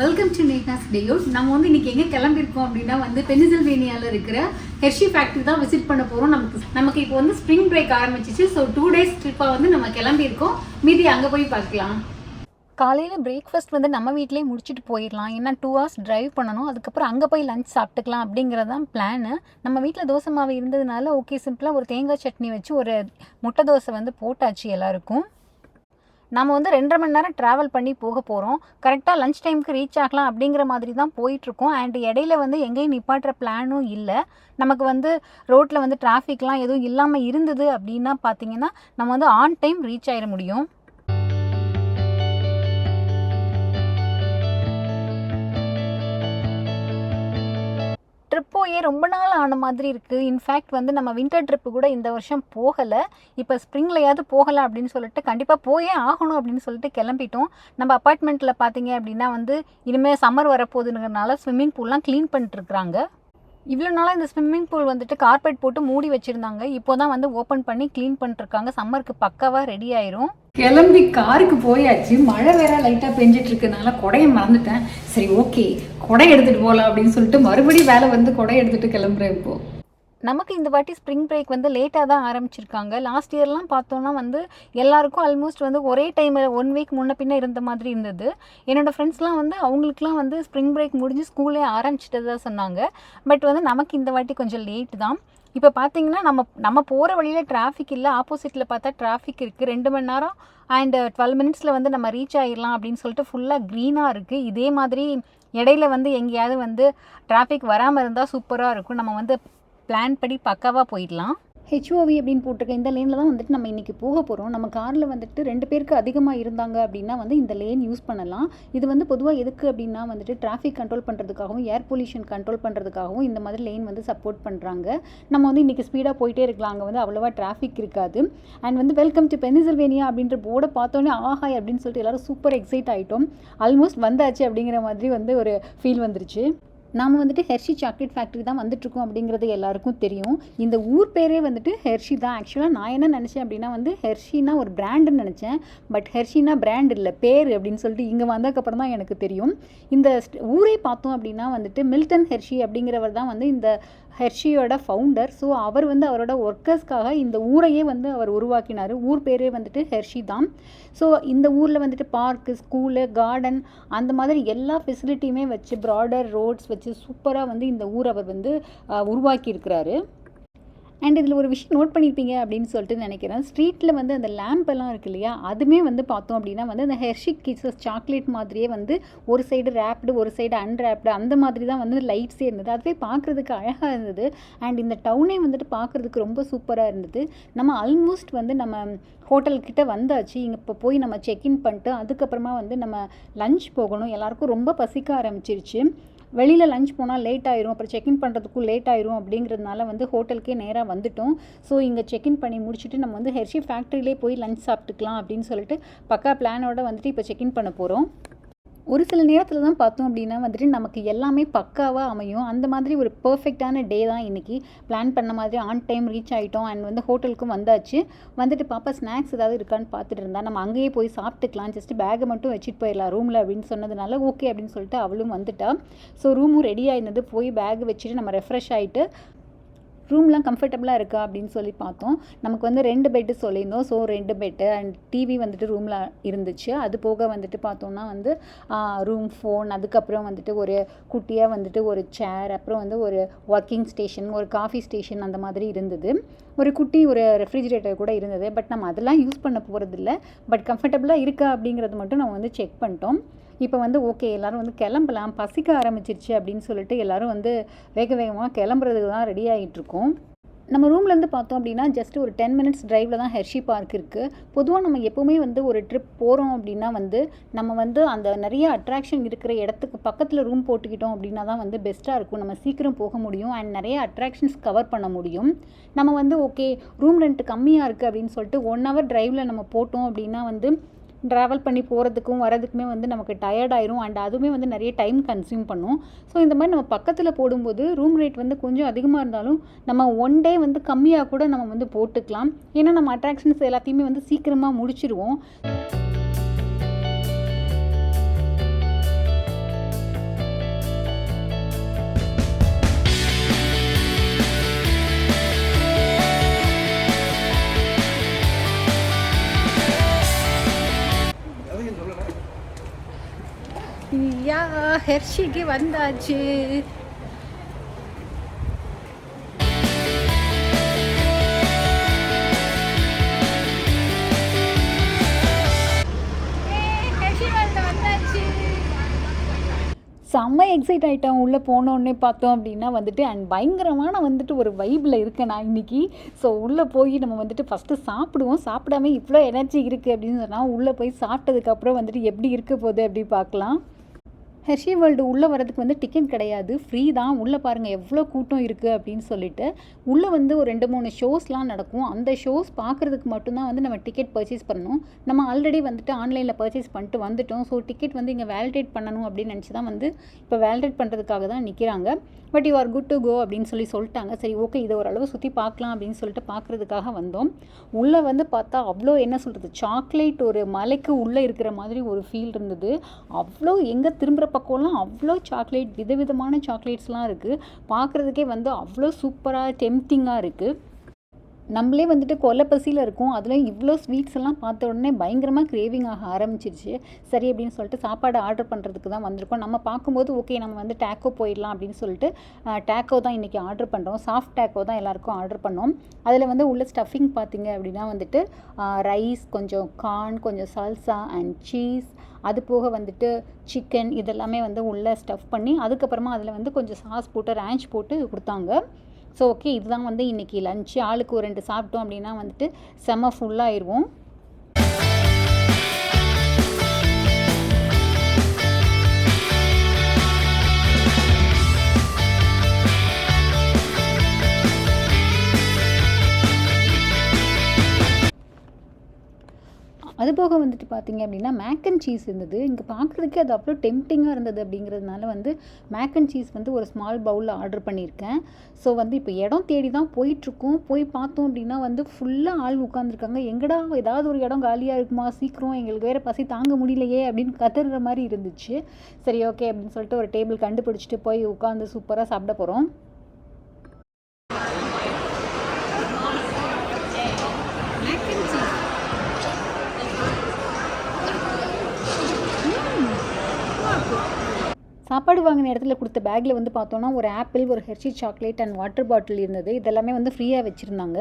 Welcome to நேகாஸ் டேயூட் நம்ம வந்து இன்னைக்கு எங்கே கிளம்பியிருக்கோம் அப்படின்னா வந்து பெனிசில்வேனியாவில் இருக்கிற ஹெர்ஷி ஃபேக்ட்ரி தான் விசிட் பண்ண போகிறோம் நமக்கு நமக்கு இப்போ வந்து ஸ்ப்ரிங் பிரேக் ஆரம்பிச்சிச்சு. ஸோ டூ டேஸ் ட்ரிப்பாக வந்து நம்ம கிளம்பியிருக்கோம். மீதி அங்கே போய் பார்க்கலாம். காலையில் பிரேக்ஃபாஸ்ட் வந்து நம்ம வீட்டிலே முடிச்சுட்டு போயிடலாம். ஏன்னா டூ ஹவர்ஸ் டிரைவ் பண்ணணும். அதுக்கப்புறம் அங்கே போய் லஞ்ச் சாப்பிட்டுக்கலாம் அப்படிங்கிறது தான் பிளானு நம்ம வீட்டில் தோசை மாவு இருந்ததுனால ஓகே சிம்பிளாக ஒரு தேங்காய் சட்னி வச்சு ஒரு முட்டை தோசை வந்து போட்டாச்சு எல்லாருக்கும். நம்ம வந்து ரெண்டரை மணி நேரம் ட்ராவல் பண்ணி போக போகிறோம் கரெக்டாக லஞ்ச் டைமுக்கு ரீச் ஆகலாம் அப்படிங்கிற மாதிரி தான் போயிட்டுருக்கோம். அண்ட் இடையில வந்து எங்கேயும் நிப்பாட்டுற பிளானும் இல்லை. நமக்கு வந்து ரோட்டில் வந்து டிராஃபிக்லாம் எதுவும் இல்லாமல் இருந்தது அப்படின்னா பார்த்தீங்கன்னா நம்ம வந்து ஆன் டைம் ரீச் ஆகிட முடியும். ட்ரிப் போயே ரொம்ப நாள் ஆன மாதிரி இருக்குது இன்ஃபேக்ட் வந்து நம்ம வின்டர் ட்ரிப்பு கூட இந்த வருஷம் போகலை. இப்போ ஸ்ப்ரிங்லையாவது போகலாம் அப்படின்னு சொல்லிட்டு கண்டிப்பாக போயே ஆகணும் அப்படின்னு சொல்லிட்டு கிளம்பிட்டோம். நம்ம அப்பார்ட்மெண்ட்டில் பார்த்தீங்க அப்படின்னா வந்து இனிமேல் சம்மர் வரப்போகுதுங்கிறனால ஸ்விம்மிங் பூல்லாம் க்ளீன் பண்ணிட்டுருக்குறாங்க இவ்வளோ நாளாக இந்த ஸ்விம்மிங் பூல் வந்துட்டு கார்பெட் போட்டு மூடி வச்சுருந்தாங்க. இப்போ தான் வந்து ஓப்பன் பண்ணி க்ளீன் பண்ணிட்டுருக்காங்க சம்மருக்கு பக்காவாக ரெடி ஆயிரும். கிளம்பி காருக்கு போயாச்சு. மழை வேற லைட்டாக பெஞ்சிட்டு இருக்கனால கொடையை மறந்துட்டேன். சரி ஓகே கொடை எடுத்துகிட்டு போகலாம் அப்படின்னு சொல்லிட்டு மறுபடியும் வேலை வந்து கொடை எடுத்துகிட்டு கிளம்புறேன் இப்போது நமக்கு இந்த வாட்டி ஸ்ப்ரிங் பிரேக் வந்து லேட்டாக தான் ஆரம்பிச்சிருக்காங்க. லாஸ்ட் இயர்லாம் பார்த்தோன்னா வந்து எல்லாருக்கும் ஆல்மோஸ்ட் வந்து ஒரே டைமில் ஒன் வீக் முன்ன பின்ன இருந்த மாதிரி இருந்தது. என்னோடய ஃப்ரெண்ட்ஸ்லாம் வந்து அவங்களுக்குலாம் வந்து ஸ்ப்ரிங் பிரேக் முடிஞ்சு ஸ்கூலே தான் சொன்னாங்க. பட் வந்து நமக்கு இந்த வாட்டி கொஞ்சம் லேட் தான். இப்போ பார்த்தீங்கன்னா நம்ம நம்ம போகிற வழியில் டிராஃபிக் இல்லை ஆப்போசிட்டில் பார்த்தா டிராஃபிக் இருக்குது ரெண்டு மணி நேரம் அண்ட் டுவெல் மினிட்ஸில் வந்து நம்ம ரீச் ஆகிடலாம் அப்படின்னு சொல்லிட்டு ஃபுல்லாக க்ரீனாக இருக்குது இதே மாதிரி இடையில வந்து எங்கேயாவது வந்து டிராஃபிக் வராமல் இருந்தால் சூப்பராக இருக்கும். நம்ம வந்து பிளான் படி பக்காவாக போயிடலாம். ஹெச்ஓவி அப்படின்னு போட்டிருக்க இந்த லேனில் தான் வந்துட்டு நம்ம இன்றைக்கி போக போகிறோம் நம்ம காரில் வந்துட்டு ரெண்டு பேருக்கு அதிகமாக இருந்தாங்க அப்படின்னா வந்து இந்த லேன் யூஸ் பண்ணலாம். இது வந்து பொதுவாக எதுக்கு அப்படின்னா வந்துட்டு டிராஃபிக் கண்ட்ரோல் பண்ணுறதுக்காகவும் ஏர் பொல்யூஷன் கண்ட்ரோல் பண்ணுறதுக்காகவும் இந்த மாதிரி லேன் வந்து சப்போர்ட் பண்ணுறாங்க நம்ம வந்து இன்றைக்கி ஸ்பீடாக போயிட்டே இருக்கலாம். அங்கே வந்து அவ்வளோவா டிராஃபிக் இருக்காது. அண்ட் வந்து வெல்கம் டு பெனிசில்வேனியா அப்படின்ற போர்டை பார்த்தோன்னே ஆஹாய் அப்படின்னு சொல்லிட்டு எல்லோரும் சூப்பர் எக்ஸைட் ஆகிட்டோம் ஆல்மோஸ்ட் வந்தாச்சு அப்படிங்கிற மாதிரி வந்து ஒரு ஃபீல் வந்துருச்சு. நாம் வந்துட்டு ஹெர்ஷி சாக்லேட் ஃபேக்ட்ரி தான் வந்துட்டுருக்கோம் அப்படிங்கிறது எல்லாருக்கும் தெரியும். இந்த ஊர் பேரே வந்துட்டு ஹெர்ஷி தான். ஆக்சுவலாக நான் என்ன நினச்சேன் அப்படின்னா வந்து ஹெர்ஷினா ஒரு பிராண்டுன்னு நினச்சேன். பட் ஹெர்ஷினா பிராண்ட் இல்லை பேர் அப்படின்னு சொல்லிட்டு இங்கே வந்ததுக்கப்புறம் தான் எனக்கு தெரியும். இந்த ஊரே பார்த்தோம் அப்படின்னா வந்துட்டு மில்டன் ஹெர்ஷி அப்படிங்கிறவர் தான் வந்து இந்த ஹெர்ஷியோட ஃபவுண்டர் ஸோ அவர் வந்து அவரோட ஒர்க்கர்ஸ்க்காக இந்த ஊரையே வந்து அவர் உருவாக்கினார். ஊர் பேரே வந்துட்டு ஹெர்ஷி தான். ஸோ இந்த ஊரில் வந்துட்டு பார்க்கு ஸ்கூலு கார்டன் அந்த மாதிரி எல்லா ஃபெசிலிட்டியுமே வச்சு ப்ராடர் ரோட்ஸ் வச்சு சூப்பராக வந்து இந்த ஊர் அவர் வந்து உருவாக்கியிருக்கிறாரு. அண்ட் இதில் ஒரு விஷயம் நோட் பண்ணியிருப்பீங்க அப்படின்னு சொல்லிட்டு நினைக்கிறேன். ஸ்ட்ரீட்டில் வந்து அந்த லேம்ப் எல்லாம் இருக்கு இல்லையா? அதுவுமே வந்து பார்த்தோம் அப்படின்னா வந்து அந்த ஹெர்ஷி கிசஸ் சாக்லேட் மாதிரியே வந்து ஒரு சைடு ரேப்டு ஒரு சைடு அன்ரேப்டு அந்த மாதிரி தான் வந்து லைட்ஸே இருந்தது அதுவே பார்க்குறதுக்கு அழகாக இருந்தது. அண்ட் இந்த டவுனே வந்துட்டு பார்க்குறதுக்கு ரொம்ப சூப்பராக இருந்தது. நம்ம ஆல்மோஸ்ட் வந்து நம்ம ஹோட்டல்கிட்ட வந்தாச்சு. இங்கே இப்போ போய் நம்ம செக்இன் பண்ணிட்டு அதுக்கப்புறமா வந்து நம்ம லஞ்ச் போகணும். எல்லாருக்கும் ரொம்ப பசிக்க ஆரம்பிச்சிருச்சு. வெளியில் லஞ்ச் போனால் லேட் ஆயிரும். அப்புறம் செக்இன் பண்ணுறதுக்கும் லேட் ஆயிரும் அப்படிங்கிறதுனால வந்து ஹோட்டலுக்கே நேராக வந்துட்டோம். ஸோ இங்கே செக்இன் பண்ணி முடிச்சுட்டு நம்ம வந்து ஹெர்ஷி ஃபேக்ட்ரியிலே போய் லஞ்ச் சாப்பிட்டுக்கலாம் அப்படின்னு சொல்லிட்டு பக்கா பிளானோட வந்துட்டு இப்போ செக்இன் பண்ண போகிறோம் ஒரு சில நேரத்தில் தான் பார்த்தோம் அப்படின்னா வந்துட்டு நமக்கு எல்லாமே பக்காவாக அமையும். அந்த மாதிரி ஒரு பர்ஃபெக்டான டே தான் இன்றைக்கி பிளான் பண்ண மாதிரி ஆன் டைம் ரீச் ஆகிட்டோம் அண்ட் வந்து ஹோட்டலுக்கும் வந்தாச்சு. வந்துட்டு பாப்பா ஸ்நாக்ஸ் ஏதாவது இருக்கான்னு பார்த்துட்டு இருந்தா நம்ம அங்கேயே போய் சாப்பிட்டுக்கலாம். ஜஸ்ட் பேகை மட்டும் வச்சுட்டு போயிடலாம் ரூமில் அப்படின்னு சொன்னதுனால ஓகே அப்படின்னு சொல்லிட்டு அவளும் வந்துட்டா. ஸோ ரூமும் ரெடி ஆயிருந்தது. போய் பேக் வச்சுட்டு நம்ம ரெஃப்ரெஷ் ஆகிட்டு ரூம்லாம் கம்ஃபர்டபுளாக இருக்கா அப்படின்னு சொல்லி பார்த்தோம். நமக்கு வந்து ரெண்டு பெட்டு சொல்லியிருந்தோம். ஸோ ரெண்டு பெட்டு அண்ட் டிவி வந்துட்டு ரூமில் இருந்துச்சு. அது போக வந்துட்டு பார்த்தோம்னா வந்து ரூம் ஃபோன் அதுக்கப்புறம் வந்துட்டு ஒரு குட்டியாக வந்துட்டு ஒரு சேர் அப்புறம் வந்து ஒரு ஒர்க்கிங் ஸ்டேஷன் ஒரு காஃபி ஸ்டேஷன் அந்த மாதிரி இருந்தது. ஒரு குட்டி ஒரு ரெஃப்ரிஜிரேட்டர் கூட இருந்தது. பட் நம்ம அதெல்லாம் யூஸ் பண்ண போகிறதில்ல பட் கம்ஃபர்டபுளாக இருக்கா அப்படிங்கிறது மட்டும் நம்ம வந்து செக் பண்ணிட்டோம். இப்போ வந்து ஓகே எல்லோரும் வந்து கிளம்பலாம் பசிக்க ஆரம்பிச்சிருச்சு அப்படின்னு சொல்லிட்டு எல்லோரும் வந்து வேக வேகமாக கிளம்புறதுக்கு தான் ரெடி ஆகிட்டுருக்கோம் நம்ம ரூம்லேருந்து பார்த்தோம் அப்படின்னா ஜஸ்ட் ஒரு டென் மினிட்ஸ் ட்ரைவில் தான் ஹெர்ஷி பார்க் இருக்குது பொதுவாக நம்ம எப்போவுமே வந்து ஒரு ட்ரிப் போகிறோம் அப்படின்னா வந்து நம்ம வந்து அந்த நிறைய அட்ராக்ஷன் இருக்கிற இடத்துக்கு பக்கத்தில் ரூம் போட்டுக்கிட்டோம் அப்படின்னா தான் வந்து பெஸ்ட்டாக இருக்கும். நம்ம சீக்கிரம் போக முடியும் அண்ட் நிறைய அட்ராக்ஷன்ஸ் கவர் பண்ண முடியும். நம்ம வந்து ஓகே ரூம் ரெண்ட் கம்மியாக இருக்குது அப்படின்னு சொல்லிட்டு ஒன் ஹவர் ட்ரைவில் நம்ம போட்டோம் அப்படின்னா வந்து ட்ராவல் பண்ணி போகிறதுக்கும் வரதுக்குமே வந்து நமக்கு டயர்டாயிரும் ஆயிரும். அண்ட் அதுவுமே வந்து நிறைய டைம் கன்சியூம் பண்ணும். ஸோ இந்த மாதிரி நம்ம பக்கத்தில் போடும்போது ரூம் ரேட் வந்து கொஞ்சம் அதிகமாக இருந்தாலும் நம்ம ஒன் டே வந்து கம்மியாக கூட நம்ம வந்து போட்டுக்கலாம். ஏன்னா நம்ம அட்ராக்ஷன்ஸ் எல்லாத்தையுமே வந்து சீக்கிரமாக முடிச்சிருவோம். யா ஹெர்ஷிக்கு வந்தாச்சு. செம்ம எக்ஸைட் ஆகிட்டேன் உள்ளே போனோடனே பார்த்தோம் அப்படின்னா வந்துட்டு அண்ட் பயங்கரமான வந்துட்டு ஒரு வைப்பில் இருக்கேன் நான் இன்றைக்கி ஸோ உள்ளே போய் நம்ம வந்துட்டு ஃபஸ்ட்டு சாப்பிடுவோம். சாப்பிடாம இவ்வளோ எனர்ஜி இருக்குது அப்படின்னு சொன்னால் உள்ளே போய் சாப்பிட்டதுக்கப்புறம் வந்துட்டு எப்படி இருக்க போகுது அப்படி பார்க்கலாம். ஹெர்ஷி வேர்ல்டு உள்ளே வரதுக்கு வந்து டிக்கெட் கிடையாது. ஃப்ரீ தான். உள்ளே பாருங்கள் எவ்வளோ கூட்டம் இருக்குது அப்படின்னு சொல்லிட்டு. உள்ளே வந்து ஒரு ரெண்டு மூணு ஷோஸ்லாம் நடக்கும். அந்த ஷோஸ் பார்க்குறதுக்கு மட்டும்தான் வந்து நம்ம டிக்கெட் பர்ச்சேஸ் பண்ணணும். நம்ம ஆல்ரெடி வந்துட்டு ஆன்லைனில் பர்ச்சேஸ் பண்ணிட்டு வந்துட்டோம். ஸோ டிக்கெட் வந்து இங்கே வேலிடேட் பண்ணணும் அப்படின்னு நினச்சி தான் வந்து இப்போ வேலிடேட் பண்ணுறதுக்காக தான் நிற்கிறாங்க but you are good to go அப்படின்னு சொல்லி சொல்லிட்டாங்க. சரி ஓகே இதை ஓரளவு சுற்றி பார்க்கலாம் அப்படின்னு சொல்லிட்டு பார்க்குறதுக்காக வந்தோம். உள்ளே வந்து பார்த்தா அவ்வளோ என்ன சொல்கிறது சாக்லேட் ஒரு மலைக்கு உள்ளே இருக்கிற மாதிரி ஒரு ஃபீல் இருந்தது. அவ்வளோ எங்கே திரும்புகிற பக்கம்லாம் அவ்வளோ சாக்லேட் விதவிதமான சாக்லேட்ஸ்லாம் இருக்குது பார்க்குறதுக்கே வந்து அவ்வளோ சூப்பராக டெம்டிங்காக இருக்குது நம்மளே வந்துட்டு கொல்லை பசியில் இருக்கும். அதில் இவ்வளோ ஸ்வீட்ஸ் எல்லாம் பார்த்த உடனே பயங்கரமாக கிரேவிங் ஆக ஆரம்பிச்சிருச்சு. சரி அப்படின்னு சொல்லிட்டு சாப்பாடு ஆர்டர் பண்ணுறதுக்கு தான் வந்திருக்கோம். நம்ம பார்க்கும்போது ஓகே நம்ம வந்து டேக்கோ போயிடலாம் அப்படின்னு சொல்லிட்டு டேக்கோ தான் இன்றைக்கி ஆர்டர் பண்ணுறோம் சாஃப்ட் டேக்கோ தான் எல்லாருக்கும் ஆர்டர் பண்ணோம். அதில் வந்து உள்ள ஸ்டஃபிங் பார்த்தீங்க அப்படின்னா வந்துட்டு ரைஸ் கொஞ்சம் கார்ன் கொஞ்சம் சால்சா அண்ட் சீஸ் அது போக வந்துட்டு சிக்கன் இதெல்லாமே வந்து உள்ளே ஸ்டஃப் பண்ணி அதுக்கப்புறமா அதில் வந்து கொஞ்சம் சாஸ் போட்டு ரேஞ்ச் போட்டு கொடுத்தாங்க. ஸோ ஓகே இதுதான் வந்து இன்றைக்கி லஞ்சு ஆளுக்கு ஒரு ரெண்டு சாப்பிட்டோம் அப்படின்னா வந்துட்டு செம்ம ஃபுல்லாகிடுவோம் அது போக வந்துட்டு பார்த்தீங்க அப்படின்னா மேக் அண்ட் சீஸ் இருந்தது. இங்கே பார்க்குறதுக்கே அது அவ்வளோ டெம்டிங்காக இருந்தது அப்படிங்கிறதுனால வந்து மேக் அண்ட் சீஸ் வந்து ஒரு ஸ்மால் பவுலில் ஆர்டர் பண்ணியிருக்கேன். ஸோ வந்து இப்போ இடம் தேடி தான் போயிட்டுருக்கோம். போய் பார்த்தோம் அப்படின்னா வந்து ஃபுல்லாக ஆள் உட்காந்துருக்காங்க எங்கடா ஏதாவது ஒரு இடம் காலியாக இருக்குமா? சீக்கிரம் எங்களுக்கு வேறு பசி தாங்க முடியலையே அப்படின்னு கத்துற மாதிரி இருந்துச்சு. சரி ஓகே அப்படின்னு சொல்லிட்டு ஒரு டேபிள் கண்டுபிடிச்சிட்டு போய் உட்காந்து சூப்பராக சாப்பிட போகிறோம் சாப்பாடு வாங்கின இடத்துல கொடுத்த பேக்கில் வந்து பார்த்தோன்னா ஒரு ஆப்பிள் ஒரு Hershey chocolate and water bottle இருந்தது. இதெல்லாமே வந்து ஃப்ரீயாக வச்சுருந்தாங்க.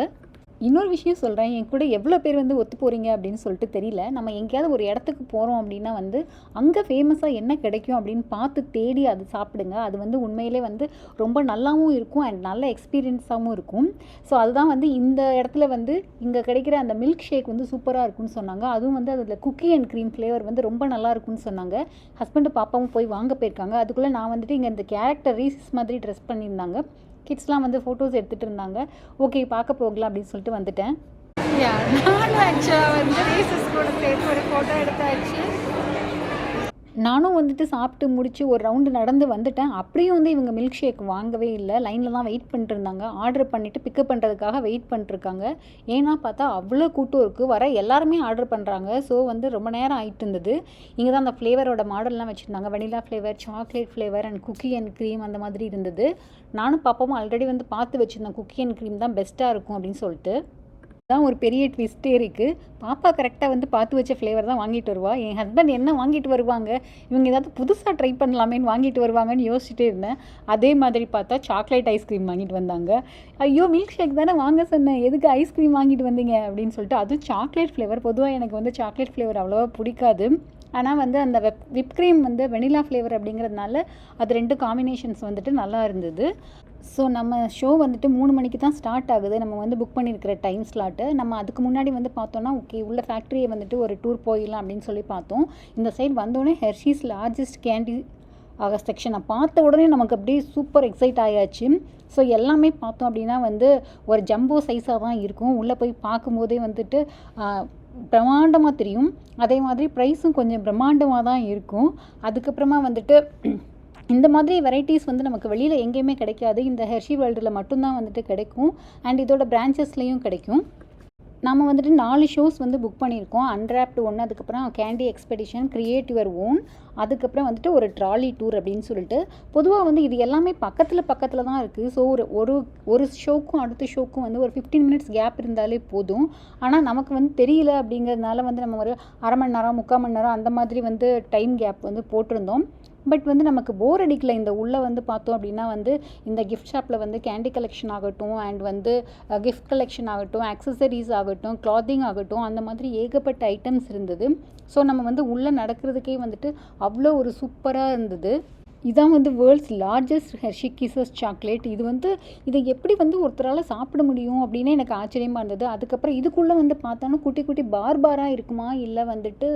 இன்னொரு விஷயம் சொல்கிறேன் என் கூட எவ்வளோ பேர் வந்து ஒத்து போகிறீங்க அப்படின்னு சொல்லிட்டு தெரியல. நம்ம எங்கேயாவது ஒரு இடத்துக்கு போகிறோம் அப்படின்னா வந்து அங்கே ஃபேமஸாக என்ன கிடைக்கும் அப்படின்னு பார்த்து தேடி அது சாப்பிடுங்க. அது வந்து உண்மையிலே வந்து ரொம்ப நல்லாவும் இருக்கும் அண்ட் நல்ல எக்ஸ்பீரியன்ஸாகவும் இருக்கும். ஸோ அதுதான் வந்து இந்த இடத்துல வந்து இங்கே கிடைக்கிற அந்த மில்க் ஷேக் வந்து சூப்பராக இருக்கும்னு சொன்னாங்க. அதுவும் வந்து அதில் குக்கி அண்ட் க்ரீம் ஃப்ளேவர் வந்து ரொம்ப நல்லா இருக்கும்னு சொன்னாங்க. ஹஸ்பண்டு பாப்பாவும் போய் வாங்க போயிருக்காங்க. அதுக்குள்ளே நான் வந்துட்டு இங்கே இந்த கேரக்டர் ரீசஸ் மாதிரி ட்ரெஸ் பண்ணியிருந்தாங்க. கிட்ஸ்லாம் வந்து ஃபோட்டோஸ் எடுத்துகிட்டு இருந்தாங்க ஓகே பார்க்க போகலாம் அப்படின்னு சொல்லிட்டு வந்துட்டேன். நானும் ஆக்சுவலாக வந்து ரீசஸ் கூட சேர்த்து ஒரு ஃபோட்டோ எடுத்தாச்சு. நானும் வந்துட்டு சாப்பிட்டு முடித்து ஒரு ரவுண்டு நடந்து வந்துட்டேன். அப்படியும் வந்து இவங்க மில்க் ஷேக் வாங்கவே இல்லை. லைனில் தான் வெயிட் பண்ணிட்டு இருந்தாங்க. ஆர்டர் பண்ணிவிட்டு பிக்கப் பண்ணுறதுக்காக வெயிட் பண்ணிட்டுருக்காங்க ஏன்னா பார்த்தா அவ்வளோ கூட்டம் இருக்குது வர எல்லாருமே ஆர்டர் பண்ணுறாங்க ஸோ வந்து ரொம்ப நேரம் ஆகிட்டு இருந்தது. இங்கே தான் அந்த ஃப்ளேவரோட மாடல்லாம் வச்சுருந்தாங்க. Vanilla flavour chocolate flavour and cookie and cream அந்த மாதிரி இருந்தது. நானும் பாப்பாவும் ஆல்ரெடி வந்து பார்த்து வச்சுருந்தேன் குக்கி அண்ட் க்ரீம் தான் பெஸ்ட்டாக இருக்கும் அப்படின்னு சொல்லிட்டு. தான் ஒரு பெரிய ட்விஸ்ட்டே இருக்குது பாப்பா கரெக்டாக வந்து பார்த்து வச்ச ஃப்ளேவர் தான் வாங்கிட்டு வருவா. என் ஹஸ்பண்ட் என்ன வாங்கிட்டு வருவாங்க? இவங்க ஏதாவது புதுசாக ட்ரை பண்ணலாமேன்னு வாங்கிட்டு வருவாங்கன்னு யோசிச்சுட்டே இருந்தேன். அதே மாதிரி பார்த்தா சாக்லேட் ஐஸ்கிரீம் வாங்கிட்டு வந்தாங்க. ஐயோ மில்க் ஷேக் தானே வாங்க சொன்னேன். எதுக்கு ஐஸ்கிரீம் வாங்கிட்டு வந்தீங்க? அப்படின்னு சொல்லிட்டு அதுவும் சாக்லேட் ஃப்ளேவர் பொதுவாக எனக்கு வந்து சாக்லேட் ஃப்ளேவர் அவ்வளோவா பிடிக்காது. ஆனால் வந்து அந்த வெப் விப் க்ரீம் வந்து வெனிலா ஃப்ளேவர் அப்படிங்கிறதுனால அது ரெண்டு காம்பினேஷன்ஸ் வந்துட்டு நல்லா இருந்தது. ஸோ நம்ம ஷோ வந்துட்டு மூணு மணிக்கு தான் ஸ்டார்ட் ஆகுது. நம்ம வந்து புக் பண்ணியிருக்கிற டைம் ஸ்லாட்டு நம்ம அதுக்கு முன்னாடி வந்து பார்த்தோன்னா ஓகே உள்ள ஃபேக்ட்ரியை வந்துட்டு ஒரு டூர் போயிடலாம் அப்படின்னு சொல்லி பார்த்தோம். இந்த சைடு வந்தோடனே ஹெர்ஷீஸ் லார்ஜஸ்ட் கேண்டி ஆக செக்ஷனை பார்த்த உடனே நமக்கு அப்படியே சூப்பர் எக்ஸைட் ஆயாச்சு. ஸோ எல்லாமே பார்த்தோம் அப்படின்னா வந்து ஒரு ஜம்போ சைஸாக தான் இருக்கும். உள்ளே போய் பார்க்கும்போதே வந்துட்டு uh, பிரம்மாண்டமாக தெரியும். அதே மாதிரி ப்ரைஸும் கொஞ்சம் பிரம்மாண்டமாக தான் இருக்கும். அதுக்கப்புறமா வந்துட்டு இந்த மாதிரி வெரைட்டிஸ் வந்து நமக்கு வெளியில் எங்கேயுமே கிடைக்காது. இந்த ஹெர்ஷி வேர்ல்டில் மட்டும்தான் வந்துட்டு கிடைக்கும். அண்ட் இதோட பிரான்ச்சஸ்லேயும் கிடைக்கும். நம்ம வந்துட்டு நாலு ஷோஸ் வந்து புக் பண்ணியிருக்கோம். அன்ராப்டு ஒன்று அதுக்கப்புறம் candy expedition create your own அதுக்கப்புறம் வந்துட்டு ஒரு ட்ராலி டூர் அப்படின்னு சொல்லிட்டு பொதுவாக வந்து இது எல்லாமே பக்கத்தில் பக்கத்தில் தான் இருக்குது ஸோ ஒரு ஒரு ஒரு ஷோக்கும் அடுத்த ஷோக்கும் வந்து ஒரு ஃபிஃப்டீன் மினிட்ஸ் கேப் இருந்தாலே போதும். ஆனால் நமக்கு வந்து தெரியல அப்படிங்கிறதுனால வந்து நம்ம ஒரு அரை மணி நேரம் முக்கால் மணி நேரம் அந்த மாதிரி வந்து டைம் கேப் வந்து போட்டிருந்தோம். பட் வந்து நமக்கு போர் அடிக்கல. இந்த உள்ளே வந்து பார்த்தோம் அப்படின்னா வந்து இந்த கிஃப்ட் ஷாப்பில் வந்து கேண்டி கலெக்ஷன் ஆகட்டும் அண்ட் வந்து கிஃப்ட் கலெக்ஷன் ஆகட்டும் ஆக்சசரிஸ் ஆகட்டும் கிளாத்திங் ஆகட்டும் அந்த மாதிரி ஏகப்பட்ட ஐட்டம்ஸ் இருந்தது. ஸோ நம்ம வந்து உள்ளே நடக்கிறதுக்கே வந்துட்டு அவ்வளோ ஒரு சூப்பராக இருந்தது. இதான் வந்து world's largest Hershey kisses chocolate இது வந்து இதை எப்படி வந்து ஒருத்தரால் சாப்பிட முடியும் அப்படின்னு எனக்கு ஆச்சரியமாக இருந்தது. அதுக்கப்புறம் இதுக்குள்ளே வந்து பார்த்தோன்னா குட்டி குட்டி பார் பாராக இருக்குமா இல்லை வந்துட்டு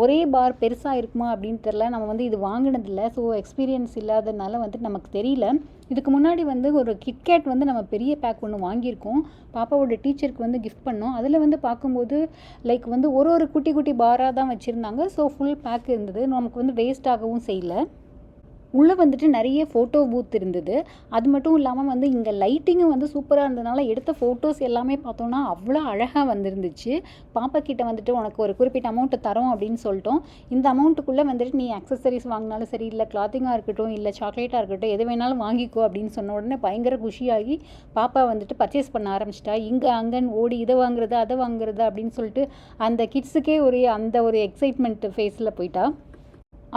ஒரே பார் பெருசாக இருக்குமா அப்படின்னு தெரில நம்ம வந்து இது வாங்கினதில்ல. ஸோ எக்ஸ்பீரியன்ஸ் இல்லாததுனால வந்துட்டு நமக்கு தெரியல. இதுக்கு முன்னாடி வந்து ஒரு கிட்கேட் வந்து நம்ம பெரிய பேக் ஒன்று வாங்கியிருக்கோம். பாப்பாவோட டீச்சருக்கு வந்து கிஃப்ட் பண்ணோம். அதில் வந்து பார்க்கும்போது லைக் வந்து ஒரு ஒரு குட்டி குட்டி பாராக தான் வச்சுருந்தாங்க. ஸோ ஃபுல் பேக் இருந்தது. நமக்கு வந்து வேஸ்ட் ஆகவும் செய்யல. உள்ளே வந்துட்டு நிறைய ஃபோட்டோ பூத் இருந்தது. அது மட்டும் இல்லாமல் வந்து இங்கே லைட்டிங்கும் வந்து சூப்பராக இருந்ததுனால எடுத்த ஃபோட்டோஸ் எல்லாமே பார்த்தோன்னா அவ்வளோ அழகாக வந்திருந்துச்சு. பாப்பா கிட்டே வந்துட்டு உனக்கு ஒரு குறிப்பிட்ட அமௌண்ட்டை தரோம் அப்படின்னு சொல்லிட்டோம். இந்த அமௌண்ட்டுக்குள்ளே வந்துட்டு நீ அக்சசரிஸ் வாங்கினாலும் சரி இல்லை கிளாத்திங்காக இருக்கட்டும் இல்லை சாக்லேட்டாக இருக்கட்டும் எது வேணாலும் வாங்கிக்கோ அப்படின்னு சொன்ன உடனே பயங்கர குஷியாகி பாப்பா வந்துட்டு பர்ச்சேஸ் பண்ண ஆரம்பிச்சிட்டா. இங்கே அங்கன்னு ஓடி இதை வாங்குறது அதை வாங்குறது அப்படின்னு சொல்லிட்டு அந்த கிட்ஸுக்கே ஒரு அந்த ஒரு எக்ஸைட்மெண்ட் ஃபேஸில் போயிட்டா.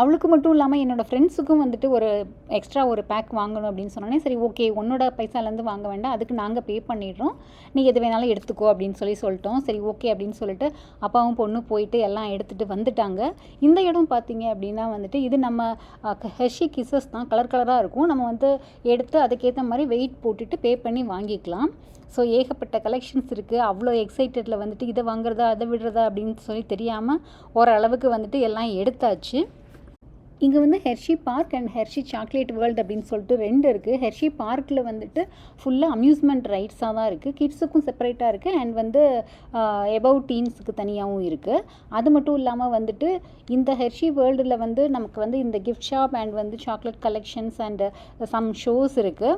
அவளுக்கு மட்டும் இல்லாமல் என்னோடய ஃப்ரெண்ட்ஸுக்கும் வந்துட்டு ஒரு எக்ஸ்ட்ரா ஒரு பேக் வாங்கணும் அப்படின்னு சொன்னோன்னே சரி ஓகே உன்னோட பைசாலேருந்து வாங்க வேண்டாம். அதுக்கு நாங்கள் பே பண்ணிடுறோம். நீ எது வேணாலும் எடுத்துக்கோ அப்படின்னு சொல்லி சொல்லிட்டோம். சரி ஓகே அப்படின்னு சொல்லிட்டு அப்பாவும் பொண்ணு போயிட்டு எல்லாம் எடுத்துகிட்டு வந்துட்டாங்க. இந்த இடம் பார்த்தீங்க அப்படின்னா வந்துட்டு இது நம்ம ஹெஷி கிசஸ் தான். கலர் கலராக இருக்கும். நம்ம வந்து எடுத்து அதுக்கேற்ற மாதிரி வெயிட் போட்டுட்டு பே பண்ணி வாங்கிக்கலாம். ஸோ ஏகப்பட்ட கலெக்ஷன்ஸ் இருக்குது அவ்வளோ எக்ஸைட்டடில் வந்துட்டு இதை வாங்குறதா அதை விடுறதா அப்படின்னு சொல்லி தெரியாமல் ஓரளவுக்கு வந்துட்டு எல்லாம் எடுத்தாச்சு. இங்கே வந்து Hershey Park and Hershey Chocolate World அப்படின்னு சொல்லிட்டு ரெண்டு இருக்குது ஹெர்ஷி பார்க்கில் வந்துட்டு ஃபுல்லாக அம்யூஸ்மெண்ட் ரைட்ஸாக தான் இருக்குது கிட்ஸுக்கும் செப்பரேட்டாக இருக்குது அண்ட் வந்து எபவ் டீன்ஸுக்கு தனியாகவும் இருக்குது அது மட்டும் இல்லாமல் வந்துட்டு இந்த ஹெர்ஷி வேர்ல்டில் வந்து நமக்கு வந்து இந்த கிஃப்ட் ஷாப் அண்ட் வந்து chocolate collections and some shows இருக்குது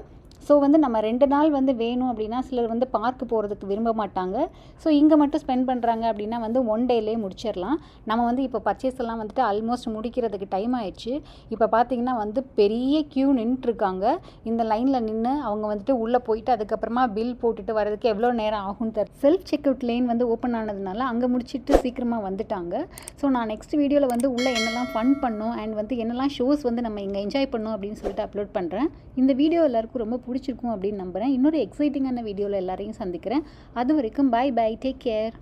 ஸோ வந்து நம்ம ரெண்டு நாள் வந்து வேணும் அப்படின்னா சிலர் வந்து பார்க்கு போகிறதுக்கு விரும்ப மாட்டாங்க. ஸோ இங்கே மட்டும் ஸ்பெண்ட் பண்ணுறாங்க அப்படின்னா வந்து ஒன் டேலே முடிச்சிடலாம். நம்ம வந்து இப்போ பர்ச்சேஸ் எல்லாம் வந்துட்டு ஆல்மோஸ்ட் முடிக்கிறதுக்கு டைம் ஆயிடுச்சு. இப்போ பார்த்தீங்கன்னா வந்து பெரிய க்யூ நின்றுட்டுருக்காங்க. இந்த லைனில் நின்று அவங்க வந்துட்டு உள்ளே போயிட்டு அதுக்கப்புறமா பில் போட்டுட்டு வரதுக்கு எவ்வளோ நேரம் ஆகும் தர் செல்ஃப் செக் அவுட் லைன் வந்து ஓப்பன் ஆனதுனால அங்கே முடிச்சிட்டு சீக்கிரமாக வந்துட்டாங்க. ஸோ நான் நெக்ஸ்ட் வீடியோவில் வந்து உள்ளே என்னெல்லாம் ஃபன் பண்ணோம் அண்ட் வந்து என்னெல்லாம் ஷோஸ் வந்து நம்ம இங்கே என்ஜாய் பண்ணோம் அப்படின்னு சொல்லிட்டு அப்லோட் பண்ணுறேன் இந்த வீடியோ எல்லாருக்கும் ரொம்ப பிடிச்சிருக்கும் அப்படின்னு நம்புகிறேன் இன்னொரு எக்ஸைட்டிங்கான வீடியோவில் எல்லாரையும் சந்திக்கிறேன். அது வரைக்கும் பை பை டேக் கேர்